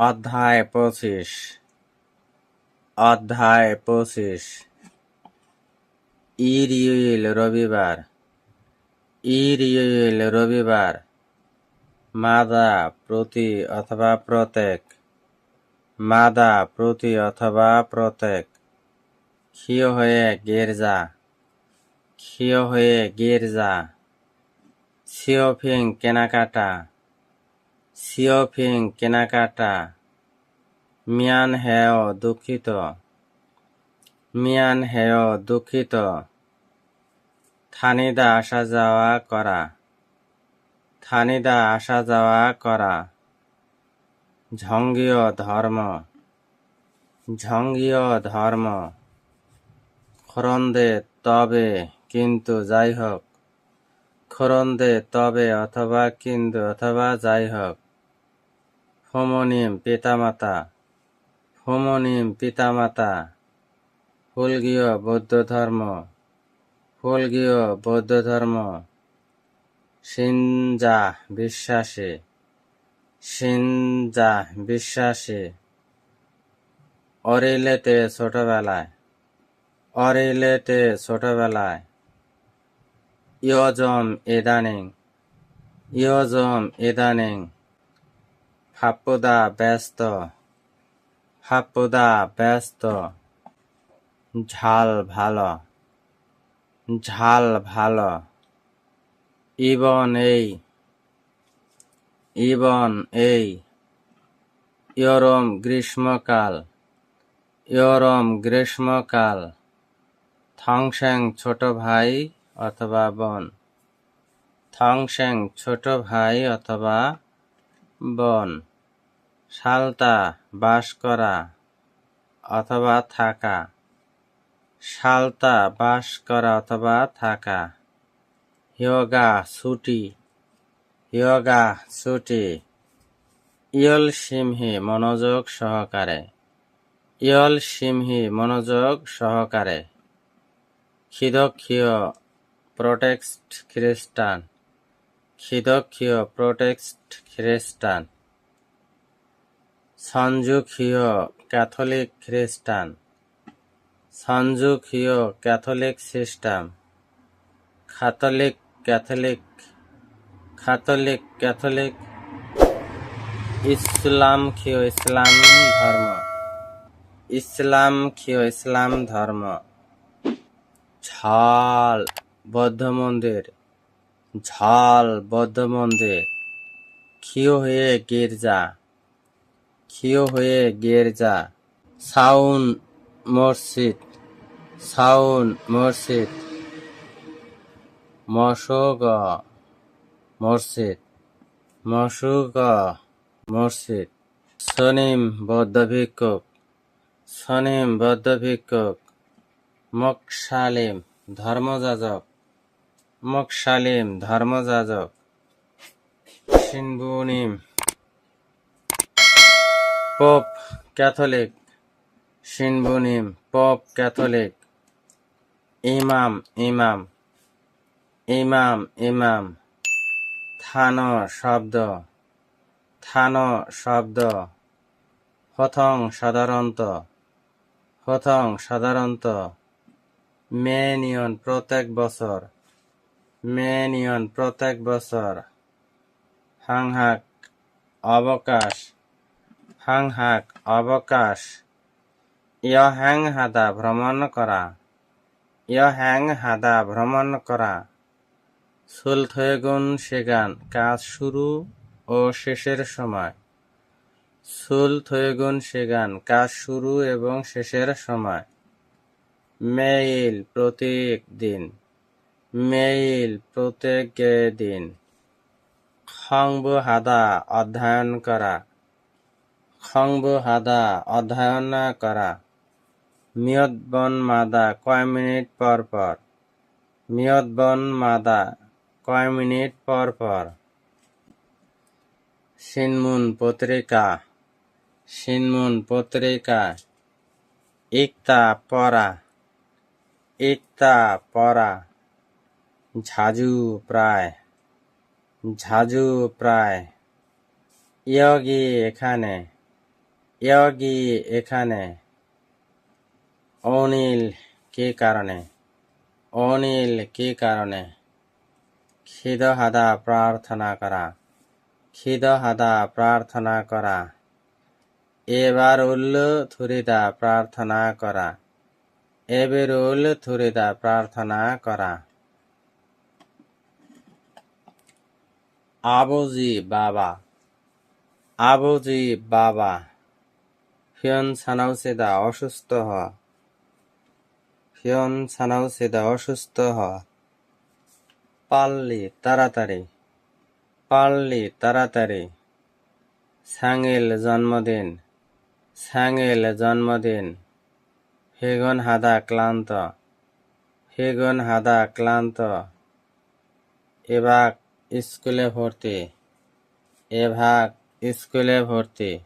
অধ্যায় পঁচিশ। অধ্যায় পঁচিশ। ইরিউল রবিবার। ইরিউল রবিবার। মাদা প্রতি অথবা প্রত্যেক। মাদা প্রতি অথবা প্রত্যেক। ক্ষীয় হয়ে গির্জা ক্ষীয় হয়ে গির্জা সিওফিং কেনাকাটা। সিওফিং কেনাকাটা। মিয়ান হেয় দুঃখিত। মিয়ান হেয় দুঃখিত। থানিদা আসা যাওয়া করা। থানিদা আসা যাওয়া করা। ঝঙ্গীয় ধর্ম। ঝঙ্গীয় ধর্ম। খরন্দে তবে কিন্তু যাই হোক। খরন্দে তবে অথবা কিন্তু অথবা যাই হোক। হোমোনিম পিতামাতা। হোমোনিম পিতামাতা। ফুলগীয় বৌদ্ধ ধর্ম। ফুলগীয় বৌদ্ধ ধর্ম। সিনজা বিশ্বাসী। সিনজা বিশ্বাসী। অরিলেতে ছোটবেলায়। অরিলেতে ছোটবেলায়। ইয়জম ইদানিং। ইয়জম ইদানিং। ফাপ্পুদা ব্যস্ত ফাপ্পুদা ব্যস্ত। ঝাল ভালো ঝাল ভালো। ইবন এই ইবন এই। ইয়রম গ্রীষ্মকাল ইয়রম গ্রীষ্মকাল। থংস্যাং ছোট ভাই অথবা বোন। থংস্যাং ছোট ভাই অথবা বোন। সালতা বাস করা অথবা থাকা। সালতা বাস করা অথবা থাকা। ইয়োগা, ছুটি। ইয়োগা, ছুটি। ইয়ল সিমহি, মনোযোগ সহকারে। ইয়ল সিমহি, মনোযোগ সহকারে। খিদক্ষীয় প্রোটেক্সট খ্রিস্টান। খিদক্ষীয় প্রোটেক্সট খ্রিস্টান। সঞ্জুখীয় ক্যাথলিক খ্রিস্টান। সঞ্জুখীয় Catholic system. Catholic Catholic Catholic Catholic. ইসলাম খিও ইসলাম ধর্ম। ইসলাম খিও ইসলাম ধর্ম। ঝাল বৌদ্ধ মন্দির। ঝাল বৌদ্ধ মন্দির। ক্ষীয় হয়ে গির্জা। হয়ে গির্জা সাউন মসজিদ সাউন মসজিদ মশগ মসজিদ মশুগ মসজিদ সনিম বৌদ্ধ ভিক্ষুক সনিম বৌদ্ধ ভিক্ষুক মকশালিম ধর্মযাজক মকশালিম ধর্মযাজক। সিনবুনিম পোপ ক্যাথলিক সিনবুনিম পোপ ক্যাথলিক ইমাম ইমাম ইমাম ইমাম থানো শব্দ থানো শব্দ হথং সাধারণত হথং সাধারণত মেনিয়ন প্রত্যেক বছর মেনিয়ন প্রত্যেক বছর হাংহাক অবকাশ হাংহাক, অবকাশ। ইয় হ্যাং হাদা ভ্রমণ করা। ইয় হ্যাং হাদা ভ্রমণ করা। সুলথয়েগুন সেগান, কাজ শুরু ও শেষের সময়। সুলথয়েগুন সেগান, কাজ শুরু এবং শেষের সময়। মেইল প্রত্যেক দিন। মেইল প্রত্যেক দিন। খংবু হাদা অধ্যয়ন করা। খংবু হাদা অধ্যয়ন করা। মিয়ৎবন মাদা কয় মিনিট পর পর। মিয়ৎবন মাদা কয় মিনিট পর পর। সিনমুন পত্রিকা। সিনমুন পত্রিকা। ইকতা পড়া। ইকতা পড়া। ঝাজু প্রায়। ঝাজু প্রায়। ইয়গি এখানে। ইয়গি এখানে অনিল কি কারণে অনিল কি কারণে খিদ হাদা প্রার্থনা করা খিদ হাদা প্রার্থনা করা এবার উল্ল থুরিদা প্রার্থনা করা এবেরুল থুরিদা প্রার্থনা করা আবুজি বাবা আবুজি বাবা হিয়ন সানাউসেদা অসুস্থ হওয়া হিয়ন সানাউসেদা অসুস্থ হওয়া পাল্লি, তাড়াতাড়ি। পাল্লি, তাড়াতাড়ি। সাঙ্গেল জন্মদিন। সাঙ্গেল জন্মদিন। হেগন হাদা ক্লান্ত। হেগন হাদা ক্লান্ত। এভাগ স্কুলে ভর্তি। এভাগ স্কুলে ভর্তি।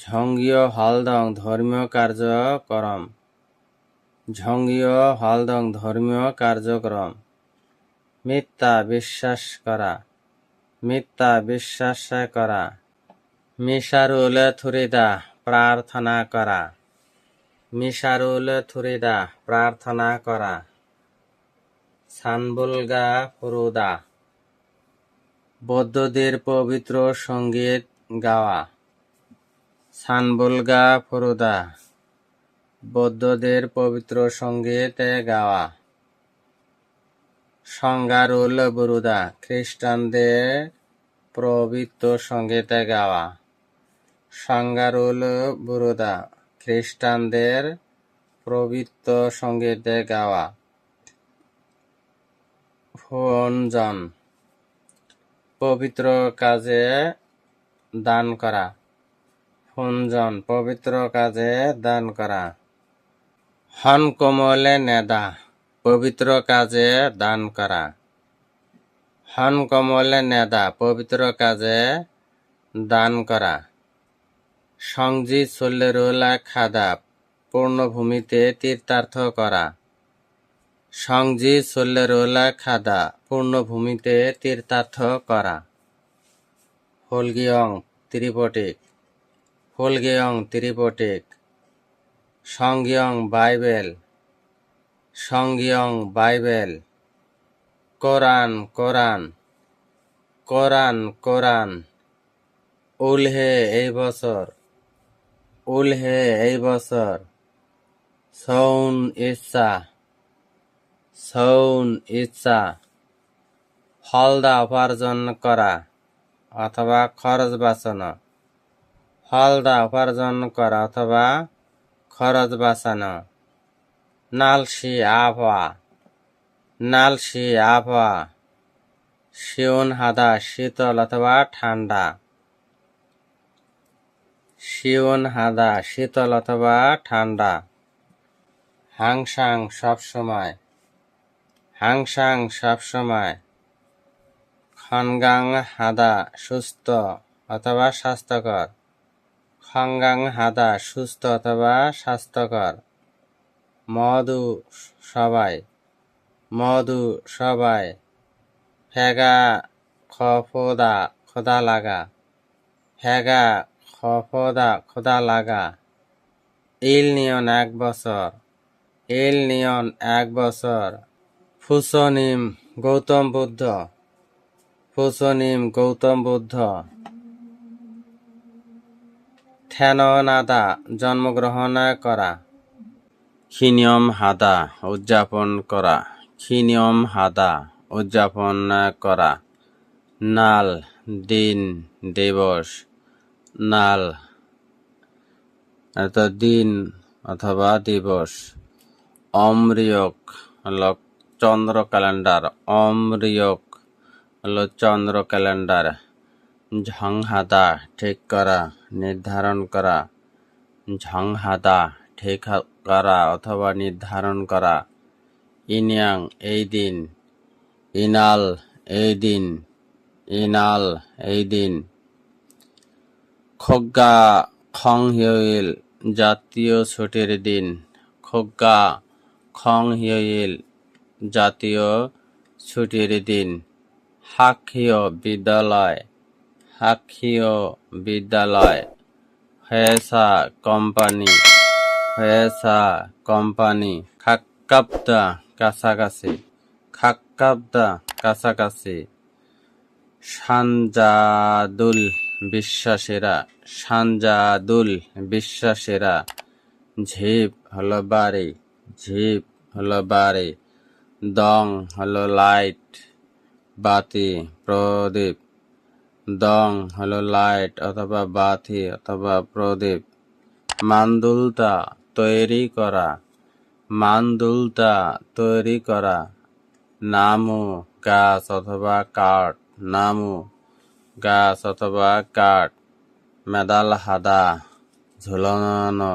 ঝঙ্গীয় হলদং ধর্মীয় কার্যক্রম। ঝঙ্গীয় হলদং ধর্মীয় কার্যক্রম। মিথ্যা বিশ্বাস করা। মিথ্যা বিশ্বাস করা। মিশারুল থুরিদা প্রার্থনা করা। মিশারুল থুরিদা প্রার্থনা করা। সানবুলগা ফুরুদা। বৌদ্ধদের পবিত্র সংগীত গাওয়া। সানবুলগা ফুরুদা। বৌদ্ধদের পবিত্র সংগীত গাওয়া। সংগারুল বুরুদা, খ্রিস্টানদের পবিত্র সংগীত গাওয়া। সংগারুল বুরুদা, খ্রিস্টানদের পবিত্র সংগীত গাওয়া। ফোনজন পবিত্র কাজে দান করা। ফোনজন পবিত্র কাজে দান করা। হন কোমলে নেদা, পবিত্র কাজে দান করা। হন কমলে নেদা, পবিত্র কাজে দান করা। সংজি সোল্লেরোলা খাদা, পূর্ণভূমিতে তীর্থার্থ করা। সংজি সোল্লেরোলা খাদা, পূর্ণভূমিতে তীর্থার্থ করা। হলগিয়ং, ত্রিপটিক হোলগিয়ং ত্রিপটিক সংগিয়ং বাইবেল সংগিয়ং বাইবেল কোরআন কোরআন কোরআন কোরআন উলহে এই বছর, উলহে এই বছর, সৌন ইচ্ছা সৌন ইচ্ছা, ফলদা উপার্জন করা অথবা খরচ বাঁচানো। ফলদা উপার্জন করা অথবা খরচ বাঁচানো। নালসি আবহাওয়া। নালসি আবহাওয়া। শিউন হাদা শীতল অথবা ঠান্ডা। শিউন হাদা শীতল অথবা ঠান্ডা। হাংসাং সবসময় হাংসাং সবসময় খনগাং হাদা সুস্থ অথবা স্বাস্থ্যকর। খনগাং হাদা, সুস্থ অথবা স্বাস্থ্যকর। মধু সবাই মধু সবাই, ফেগা খফদা, খোদা লাগা, ফেগা খফদা, খোদা লাগা। ইল নিয়ন এক বছর, ইল নিয়ন এক বছর। ফুসনিম গৌতম বুদ্ধ, ফুসনিম গৌতম বুদ্ধ। থেননাদা জন্মগ্রহণ করা। খিনিয়ম হাদা, উদযাপন করা। খিনিয়ম হাদা, উদযাপন করা। নাল, দিন, দিবস। নাল অর্থ দিন অথবা দিবস। অমৃয়ক হলো চন্দ্র ক্যালেন্ডার। অমৃয়ক হলো চন্দ্র ক্যালেন্ডার। ঝংহাদা, ঠিক করা, নির্ধারণ করা। ঝংহাদা, ঠিক করা অথবা নির্ধারণ করা। ইনিয়াং, এই দিন। ইনাল, এই দিন। ইনাল, এই দিন। খোগ্গা খং হিয়েল জাতীয় ছুটির দিন। খোগ্গা খং হিয়েল জাতীয় ছুটির দিন। হাক্ষীয় বিদ্যালয়। হাক্ষীয় বিদ্যালয় হয়েসা কোম্পানি হয়েসা কোম্পানি, খাক্কাবদা কাছাকাছি খাক্কাবদা কাছাকাছি। সানজাদুল বিশ্বাসীরা সানজাদুল বিশ্বাসীরা, ঝিপ হলো বাড়ি, ঝিপ হলো বাড়ি, দং হলো লাইট, বাতি প্রদীপ দং হলো লাইট অথবা বাতি অথবা প্রদীপ। মান্দুলতা তৈরি করা। মান্দুলতা তৈরি করা। নামু গাছ অথবা কাঠ। নামু গাছ অথবা কাঠ। মেদাল হাদা ঝুলানো।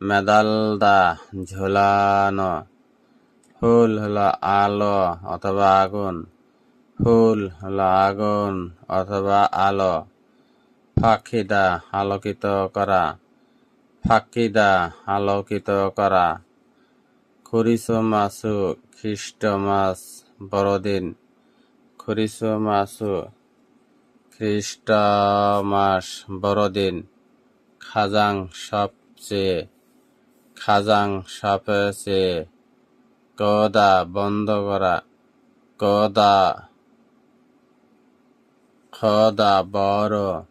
মেদালদা ঝুলানো। ফুল হলো আলো অথবা আগুন। ফুল হলো আগুন অথবা আলো। ফাঁকিদা আলোকিত করা। ফাঁকিদা আলোকিত করা। খরিসো মাসু খ্রিস্ট মাস, বড়দিন। খরিসো মাসু খ্রিস্ট মাস, বড়দিন। খাজাং সবচেয়ে খাজাং সবচেয়ে। কদা বন্ধ করা। কদা খদা বড়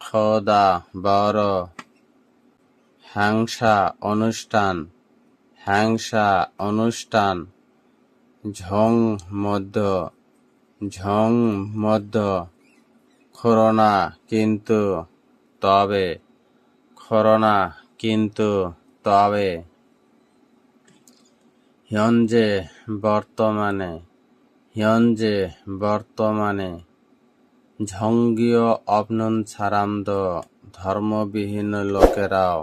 খদা বড়। হ্যাংসা অনুষ্ঠান হ্যাংসা অনুষ্ঠান। ঝং মধ্য ঝং মধ্য। করোনা কিন্তু তবে করোনা কিন্তু তবে। হিয়ঞ্জে বর্তমানে হিয়ঞ্জে বর্তমানে। ঝঙ্গীয় ছাড়ামদ ধর্মবিহীন লোকেরাও।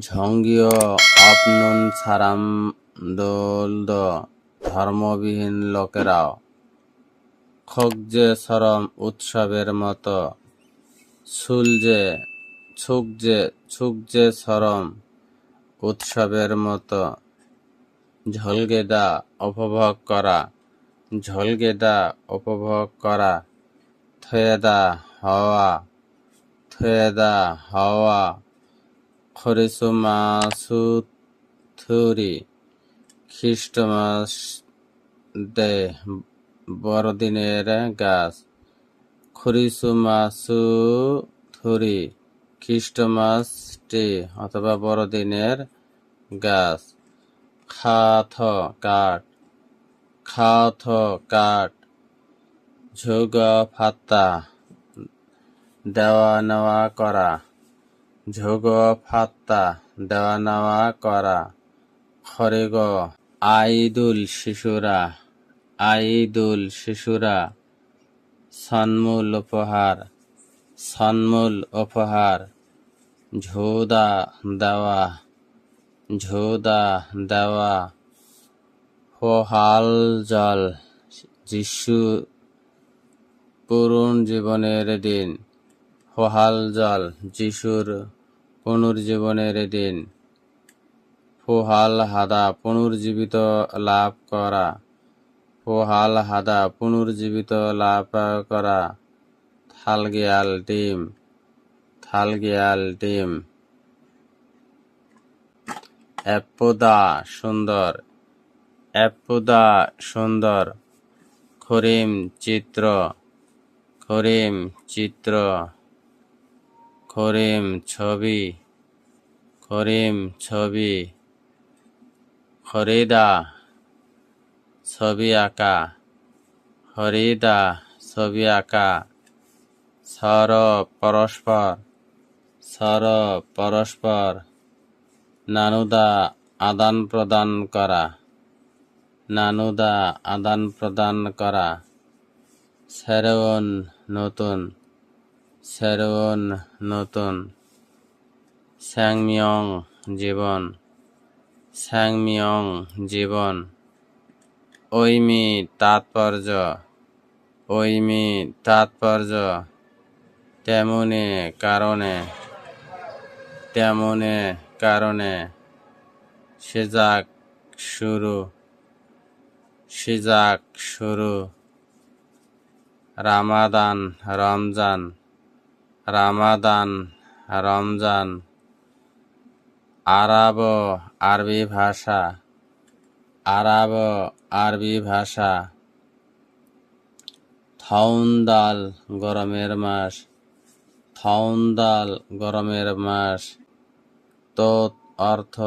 ঝঙ্গীয় দোলদ ধর্মবিহীন লোকেরাও। খোকজে সরম উৎসবের মতো, সুলজে ছুকজে ছুকজে সরম উৎসবের মতো। ঝলগেদা উপভোগ করা, ঝলগেদা উপভোগ করা থয়েদা হাওয়া থয়েদা হাওয়া খরিসুমাসু থুরি খ্রিস্টমাস ডে বড়দিনের গাছ খরিসুমাসু থুরি খ্রিস্টমাস ডে অথবা বড়দিনের গাছ খাথ কাঠ খাথ কাঠ ঝুগ ফাত্তা দেওয়া নেওয়া করা। ঝুগ ফাত্তা দেওয়া নেওয়া করা। খরেগ আইদুল শিশুরা আইদুল শিশুরা। সন্মূল উপহার সন্মূল উপহার। ঝোদা দেওয়া ঝোদা দেওয়া। হোহাল জল, যিশু পুরন জীবনের দিন। হোহাল জল, যিশুর পুনর্জীবনের দিন। ফোহাল হাদা, পুনর্জীবিত লাভ করা। ফোহাল হাদা, পুনর্জীবিত লাভ করা। থালগিয়াল ডিম থালগিয়াল ডিম। অ্যাপোদা সুন্দর অ্যাপোদা সুন্দর। খরিম চিত্র। খরিম চিত্র, খরিম ছবি খরিম ছবি, খরিদা ছবি আঁকা হরিদা ছবি আঁকা সর পরস্পর সর পরস্পর, নানুদা আদান প্রদান করা, নানুদা আদান প্রদান করা। সেরওন নতুন সেরওন নতুন, স্যাংমিয়ং জীবন স্যাংমিয়ং জীবন, ঐমি তাৎপর্য ঐমি তাৎপর্য, তেমনি কারণে তেমনি কারণে, সেজাক শুরু, সিজাক শুরু। রামাদান, রমজান রামাদান, রমজান। আরব, আরবি ভাষা, আরব, আরবি ভাষা। থাউন্দাল গরমের মাস। থাউন্দাল গরমের মাস। তোত অর্থ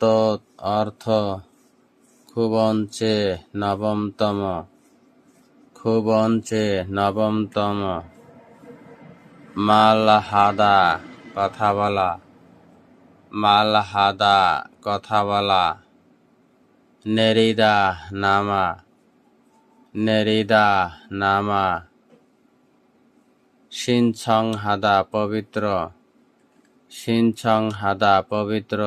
তোত অর্থ। খুবঞ্চে নবমতম। খুবঞ্চে নবমতম মালহাদা কথা বলা মালহাদা কথা বলা নেরিদা নামা নেরিদা নামা সিনছং হাদা পবিত্র সিনছং হাদা পবিত্র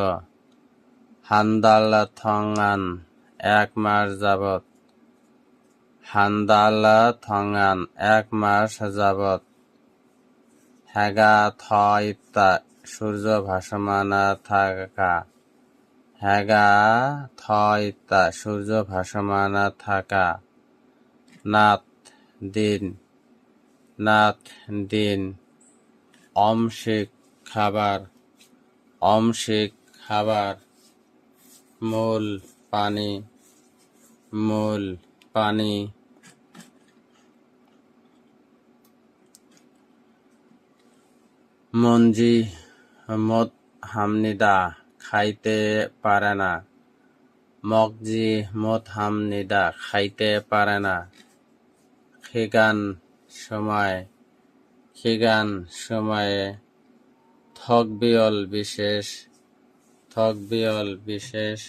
হান্দাল থংআন এক মাস যাবত হান্দাল থংআন এক মাস যাবত হ্যাগা থ ইত্তা সূর্য ভাসমান থাকা। হ্যাগা থ ইত্তা সূর্য ভাসমান থাকা। নাথ দিন নাথ দিন। অমসিক খাবার অমসিক খাবার। মূল পানি মূল পানি। মঞ্জি, মদ হামনিদা, খাইতে পারে না। মগজি, মদ হামনিদা, খাইতে পারে না। খিগান সময়, খিগান সময়ে থকবিয়ল বিশেষ থকবিয়ল বিশেষ।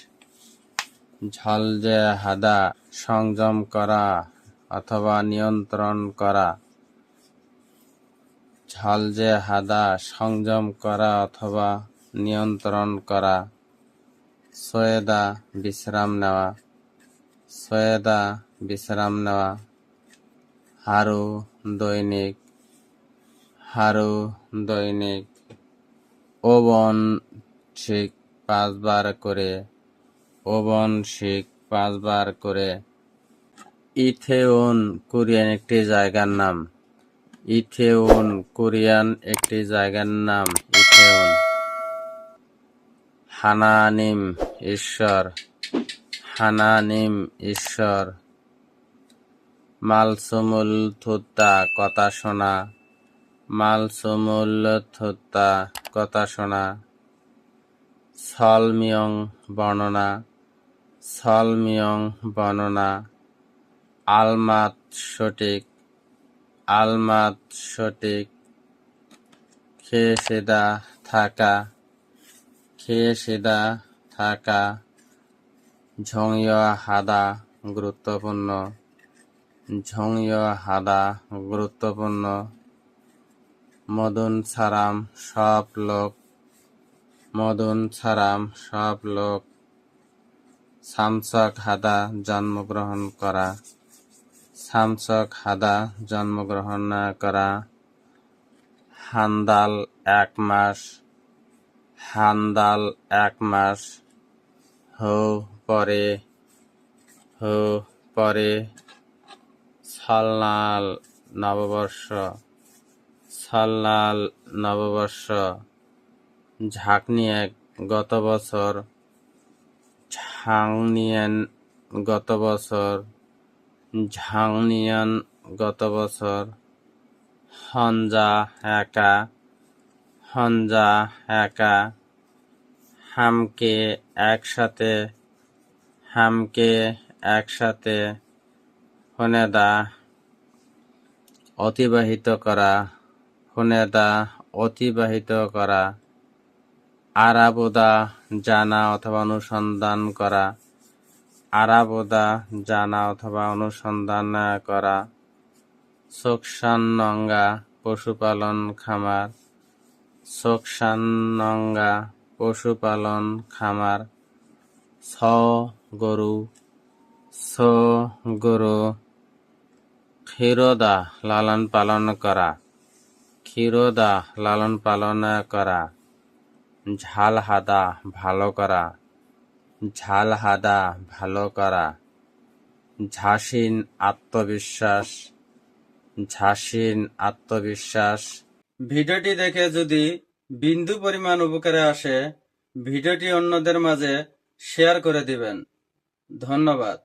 ঝলজে হাদা, সংযম করা অথবা নিয়ন্ত্রণ করা। ঝলজে হাদা, সংযম করা অথবা নিয়ন্ত্রণ করা। সয়েদা বিশ্রাম নেওয়া। সয়েদা বিশ্রাম নেওয়া। হারু দৈনিক। হারু দৈনিক। ওবন শিক পাঁচবার করে। ওবন শিক পাঁচবার করে। ইথেউন কোরিয়ান একটি জায়গার নাম। ইথেউন কোরিয়ান একটি জায়গার নাম ইথেউন হানানিম ঈশ্বর হানানিম ঈশ্বর। মালসুমুল থুত্তা, কথা শোনা। মালসুমুল থুত্তা, কথা শোনা। সলমিয়ং, বর্ণনা। সলমিয়ং, বর্ণনা। আলমাত, সঠিক। আলমাত সঠিক। খেয়ে সেদা থাকা। খেয়ে সেদা থাকা। ঝংয় হাদা গুরুত্বপূর্ণ। ঝংয় হাদা গুরুত্বপূর্ণ। মদন সারাম সব লোক। মদন সারাম সব লোক। সামসক হাদা জন্মগ্রহণ করা। সামসক হাদা জন্মগ্রহণ করা, হান্দাল এক মাস, হান্দাল এক মাস, হো পরে হো পরে সালনাল নববর্ষ সালনাল নববর্ষ ঝাঁকনিয়েক গত বছর ঝাংনিয়ান গত বছর ঝাংনিয়ান গত বছর। হঞ্জা একা। হঞ্জা একা। হামকে একসাথে। হামকে একসাথে। হনেদা অতিবাহিত করা। হনেদা অতিবাহিত করা। আরাবোদা জানা অথবা অনুসন্ধান করা। আরাবোদা জানা অথবা অনুসন্ধান করা, সোকসান্নঙ্গা পশুপালন খামার, সোকসান্নঙ্গা পশুপালন খামার ছ গরু ছ গরু ক্ষীরদা লালন পালন করা, ক্ষীরদা লালন পালন করা ঝাল হাদা ভালো করা ঝাল হাদা ভালো করা। ঝাসিন আত্মবিশ্বাস। ঝাসিন আত্মবিশ্বাস। ভিডিওটি দেখে যদি বিন্দু পরিমাণ উপকারে আসে, ভিডিওটি অন্যদের মাঝে শেয়ার করে দিবেন। ধন্যবাদ।